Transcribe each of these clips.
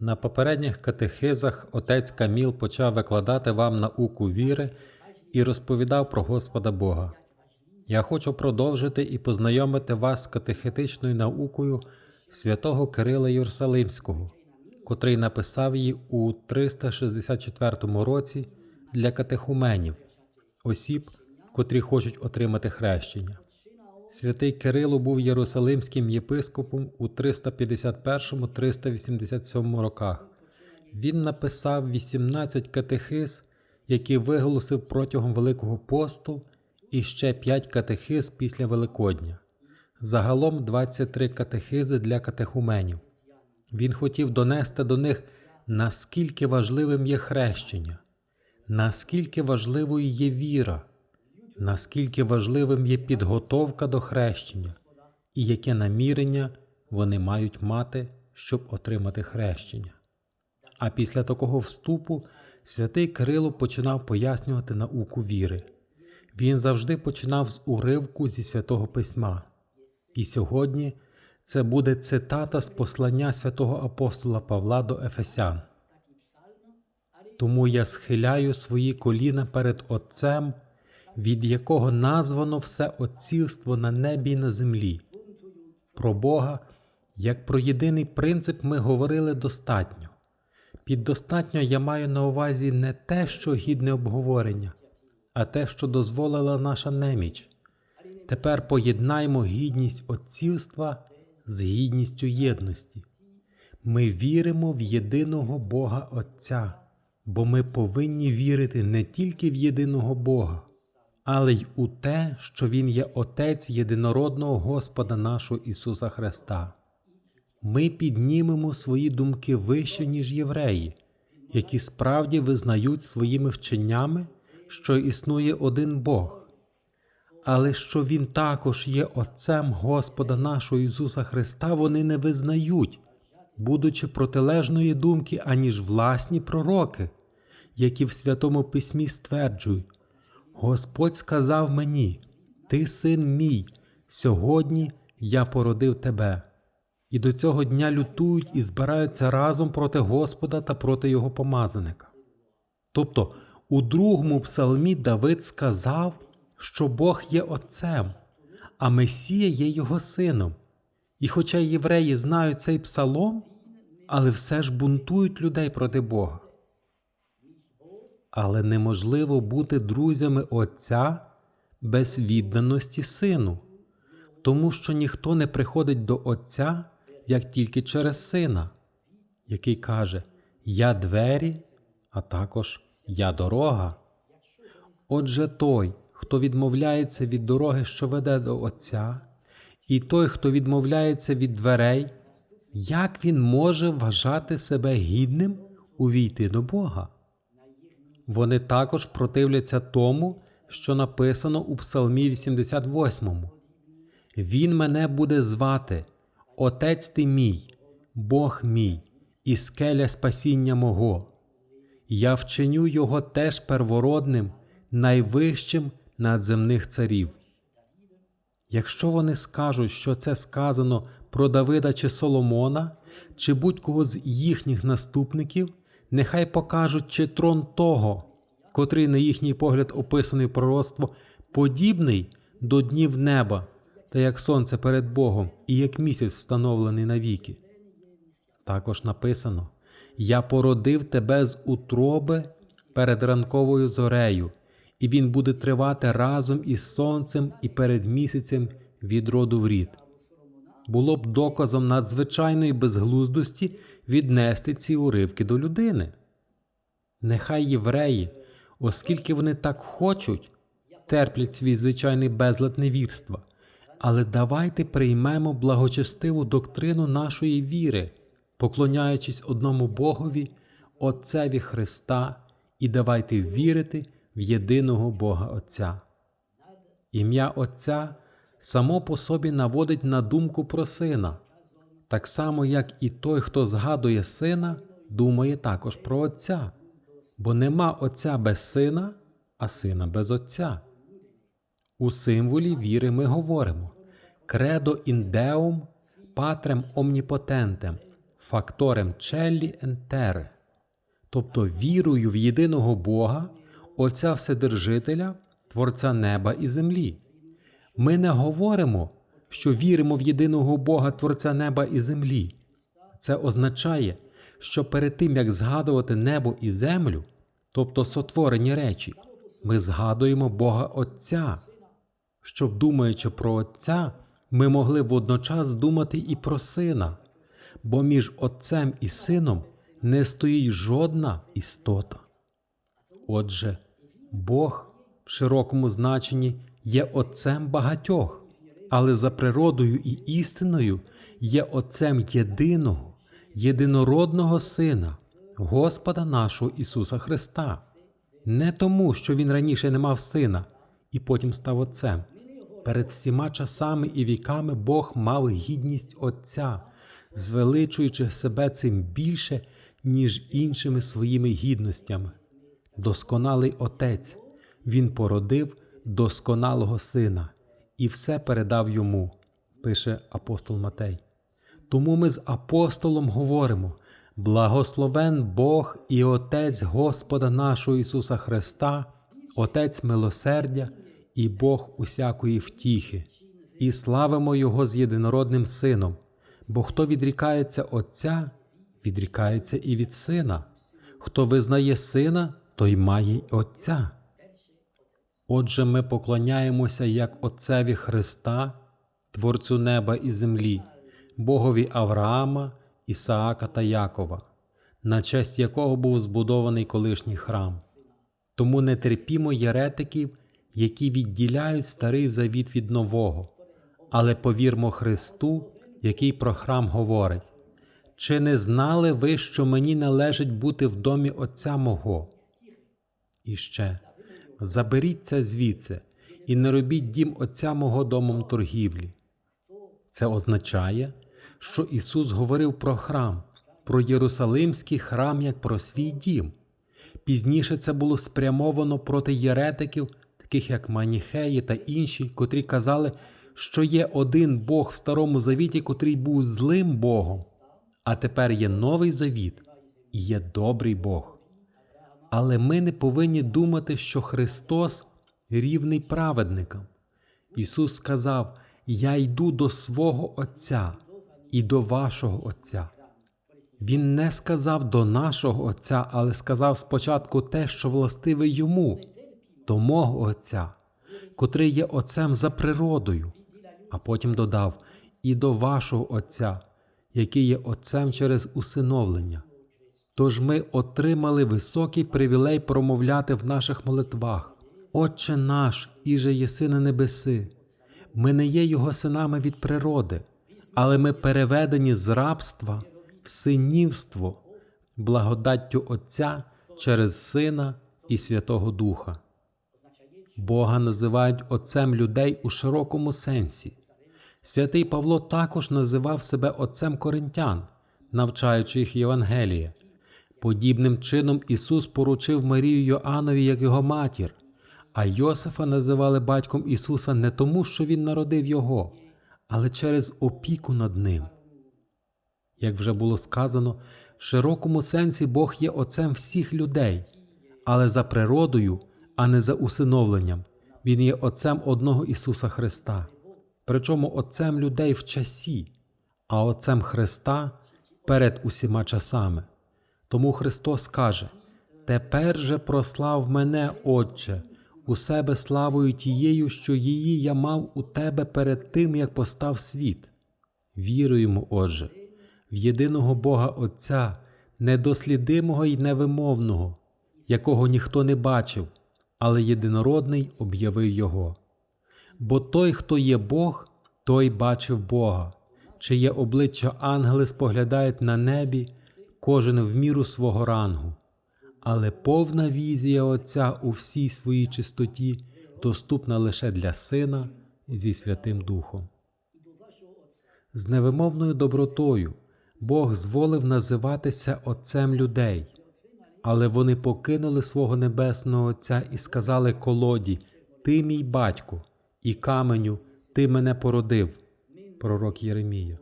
На попередніх катехизах отець Каміл почав викладати вам науку віри і розповідав про Господа Бога. Я хочу продовжити і познайомити вас з катехетичною наукою святого Кирила Єрусалимського, котрий написав її у 364 році для катехуменів, осіб, котрі хочуть отримати хрещення. Святий Кирило був єрусалимським єпископом у 351-387 роках. Він написав 18 катехиз, які виголосив протягом Великого посту, і ще 5 катехиз після Великодня. Загалом 23 катехизи для катехуменів. Він хотів донести до них, наскільки важливим є хрещення, наскільки важливою є віра, наскільки важливим є підготовка до хрещення, і яке намірення вони мають мати, щоб отримати хрещення. А після такого вступу святий Кирило починав пояснювати науку віри. Він завжди починав з уривку зі святого письма. І сьогодні це буде цитата з послання святого апостола Павла до Ефесян. Тому я схиляю свої коліна перед Отцем, від якого названо все отцівство на небі й на землі. Про Бога, як про єдиний принцип, ми говорили достатньо. Під достатньо я маю на увазі не те, що гідне обговорення, а те, що дозволила наша неміч. Тепер поєднаймо гідність отцівства з гідністю єдності. Ми віримо в єдиного Бога Отця, бо ми повинні вірити не тільки в єдиного Бога, але й у те, що Він є Отець єдинородного Господа нашого Ісуса Христа. Ми піднімемо свої думки вище, ніж євреї, які справді визнають своїми вченнями, що існує один Бог але що Він також є Отцем Господа нашого Ісуса Христа, вони не визнають, будучи протилежної думки, аніж власні пророки, які в Святому Письмі стверджують: Господь сказав мені, Ти син мій, сьогодні я породив тебе. І до цього дня лютують і збираються разом проти Господа та проти Його помазаника. Тобто у другому псалмі Давид сказав, що Бог є Отцем, а Месія є Його сином. І хоча євреї знають цей псалом, але все ж бунтують людей проти Бога. Але неможливо бути друзями Отця без відданості Сину, тому що ніхто не приходить до Отця як тільки через Сина, який каже: Я двері, а також Я дорога. Отже, той, хто відмовляється від дороги, що веде до Отця, і той, хто відмовляється від дверей, як він може вважати себе гідним увійти до Бога? Вони також противляться тому, що написано у Псалмі 88. Він мене буде звати, Отець ти мій, Бог мій, і скеля спасіння мого. Я вчиню його теж первородним, найвищим надземних царів. Якщо вони скажуть, що це сказано про Давида чи Соломона, чи будь-кого з їхніх наступників, нехай покажуть, чи трон того, котрий, на їхній погляд, описаний в пророцтво, подібний до днів неба, та як сонце перед Богом, і як місяць встановлений навіки. Також написано: Я породив тебе з утроби перед ранковою зорею і він буде тривати разом із сонцем і перед місяцем від роду в рід. Було б доказом надзвичайної безглуздості віднести ці уривки до людини. Нехай євреї, оскільки вони так хочуть, терплять свій звичайний безлад невірства, але давайте приймемо благочестиву доктрину нашої віри, поклоняючись одному Богові, Отцеві Христа, і давайте вірити в єдиного Бога Отця. Ім'я Отця само по собі наводить на думку про сина, так само, як і той, хто згадує сина, думає також про Отця, бо нема Отця без сина, а сина без Отця. У символі віри ми говоримо кредо індеум патрем омніпотентем, факторем челлі ентере, тобто вірою в єдиного Бога, Отця Вседержителя, Творця неба і землі. Ми не говоримо, що віримо в єдиного Бога Творця неба і землі. Це означає, що перед тим як згадувати небо і землю, тобто сотворені речі, ми згадуємо Бога Отця, щоб, думаючи про Отця, ми могли водночас думати і про Сина, бо між Отцем і Сином не стоїть жодна істота. Отже, Бог в широкому значенні є Отцем багатьох, але за природою і істиною є Отцем єдиного, єдинородного Сина, Господа нашого Ісуса Христа, не тому, що Він раніше не мав сина і потім став Отцем. Перед всіма часами і віками Бог мав гідність Отця, звеличуючи себе цим більше, ніж іншими своїми гідностями. Досконалий Отець, Він породив досконалого Сина і все передав йому, пише апостол Матей. Тому ми з апостолом говоримо: благословен Бог і Отець Господа нашого Ісуса Христа, Отець милосердя і Бог усякої втіхи, і славимо Його з єдинородним Сином, бо хто відрікається Отця, відрікається і від Сина, хто визнає Сина, той має й Отця. Отже, ми поклоняємося як Отцеві Христа, Творцю неба і землі, Богові Авраама, Ісаака та Якова, на честь якого був збудований колишній храм. Тому не терпімо єретиків, які відділяють старий завіт від нового, але повірмо Христу, який про храм говорить. Чи не знали ви, що мені належить бути в домі Отця мого? І ще заберіться звідси і не робіть дім Отця мого домом торгівлі. Це означає, що Ісус говорив про храм, про Єрусалимський храм як про свій дім. Пізніше це було спрямовано проти єретиків, таких як Маніхеї та інші, котрі казали, що є один Бог в Старому Завіті, котрий був злим Богом, а тепер є новий завіт і є добрий Бог. Але ми не повинні думати, що Христос рівний праведникам. Ісус сказав: Я йду до свого Отця і до вашого Отця. Він не сказав до нашого Отця, але сказав спочатку те, що властиве йому, до мого Отця, котрий є Отцем за природою, а потім додав і до вашого Отця, який є Отцем через усиновлення. Тож ми отримали високий привілей промовляти в наших молитвах. Отче наш, іже єси на небеси. Ми не є його синами від природи, але ми переведені з рабства в синівство, благодаттю Отця через Сина і Святого Духа. Бога називають Отцем людей у широкому сенсі. Святий Павло також називав себе Отцем Коринтян, навчаючи їх Євангелія. Подібним чином Ісус поручив Марію Йоаннові як його матір, а Йосифа називали батьком Ісуса не тому, що Він народив Його, але через опіку над ним. Як вже було сказано, в широкому сенсі Бог є Отцем всіх людей, але за природою, а не за усиновленням, Він є Отцем одного Ісуса Христа, причому Отцем людей в часі, а Отцем Христа перед усіма часами. Тому Христос каже: Тепер же прослав мене, Отче, у себе славою тією, що її я мав у тебе перед тим, як постав світ. Віруємо, Отже, в єдиного Бога Отця, недослідимого й невимовного, якого ніхто не бачив, але єдинородний об'явив Його. Бо той, хто є Бог, той бачив Бога, чиє обличчя ангели споглядають на небі кожен в міру свого рангу, але повна візія Отця у всій своїй чистоті доступна лише для Сина зі Святим Духом. З невимовною добротою Бог зволив називатися Отцем людей, але вони покинули свого небесного Отця і сказали колоді: Ти мій батько, і каменю, ти мене породив. Пророк Єремія.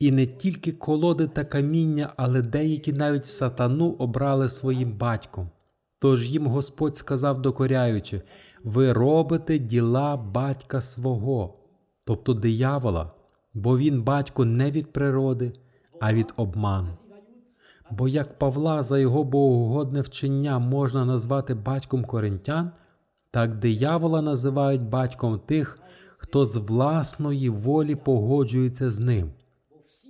І не тільки колоди та каміння, але деякі навіть сатану обрали своїм батьком. Тож їм Господь сказав докоряючи: ви робите діла батька свого, тобто диявола, бо він батько не від природи, а від обману. Бо як Павла за його богоугодне вчення можна назвати батьком коринтян, так диявола називають батьком тих, хто з власної волі погоджується з ним.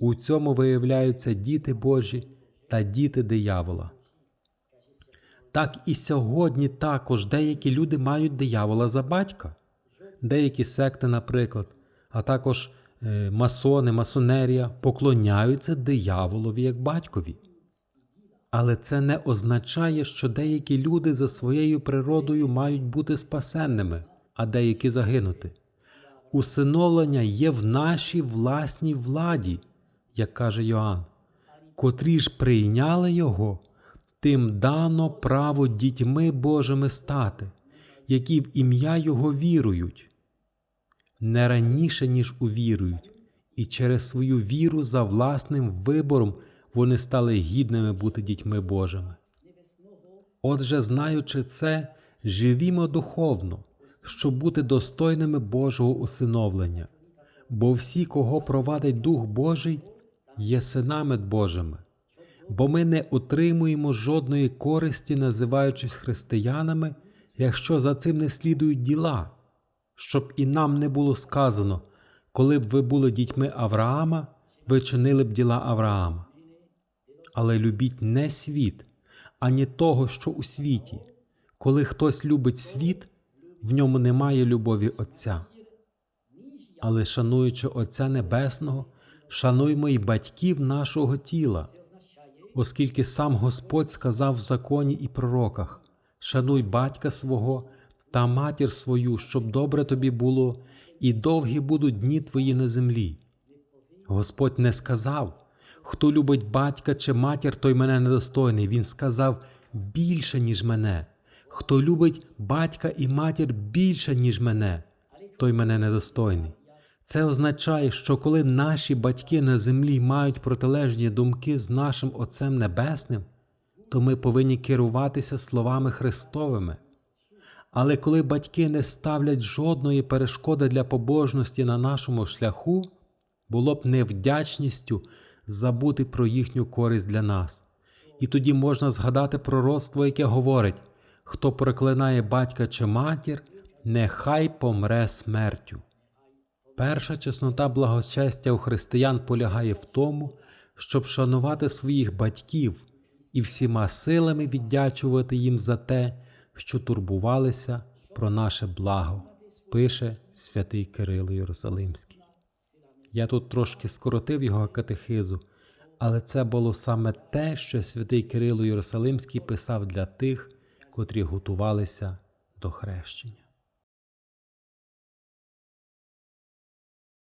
У цьому виявляються діти Божі та діти диявола. Так і сьогодні також деякі люди мають диявола за батька, деякі секти, наприклад, а також е, масони, масонерія поклоняються дияволові як батькові. Але це не означає, що деякі люди за своєю природою мають бути спасенними, а деякі загинути. Усиновлення є в нашій власній владі, як каже Йоанн, котрі ж прийняли його, тим дано право дітьми Божими стати, які в ім'я Його вірують, не раніше, ніж увірують, і через свою віру за власним вибором вони стали гідними бути дітьми Божими. Отже, знаючи це, живімо духовно, щоб бути достойними Божого усиновлення, бо всі, кого провадить Дух Божий, є синами Божими, бо ми не отримуємо жодної користі, називаючись християнами, якщо за цим не слідують діла, щоб і нам не було сказано, коли б ви були дітьми Авраама, ви чинили б діла Авраама. Але любіть не світ, ані того, що у світі. Коли хтось любить світ, в ньому немає любові Отця. Але шануючи Отця Небесного, шануймо й батьків нашого тіла, оскільки сам Господь сказав в законі і пророках: шануй батька свого та матір свою, щоб добре тобі було, і довгі будуть дні твої на землі. Господь не сказав, хто любить батька чи матір, той мене недостойний. Він сказав більше, ніж мене. Хто любить батька і матір більше, ніж мене, той мене недостойний. Це означає, що коли наші батьки на землі мають протилежні думки з нашим Отцем Небесним, то ми повинні керуватися словами Христовими. Але коли батьки не ставлять жодної перешкоди для побожності на нашому шляху, було б невдячністю забути про їхню користь для нас. І тоді можна згадати пророцтво, яке говорить: хто проклинає батька чи матір, нехай помре смертю. Перша чеснота благочестя у християн полягає в тому, щоб шанувати своїх батьків і всіма силами віддячувати їм за те, що турбувалися про наше благо, пише святий Кирило Єрусалимський. Я тут трошки скоротив його катехизу, але це було саме те, що святий Кирило Єрусалимський писав для тих, котрі готувалися до хрещення.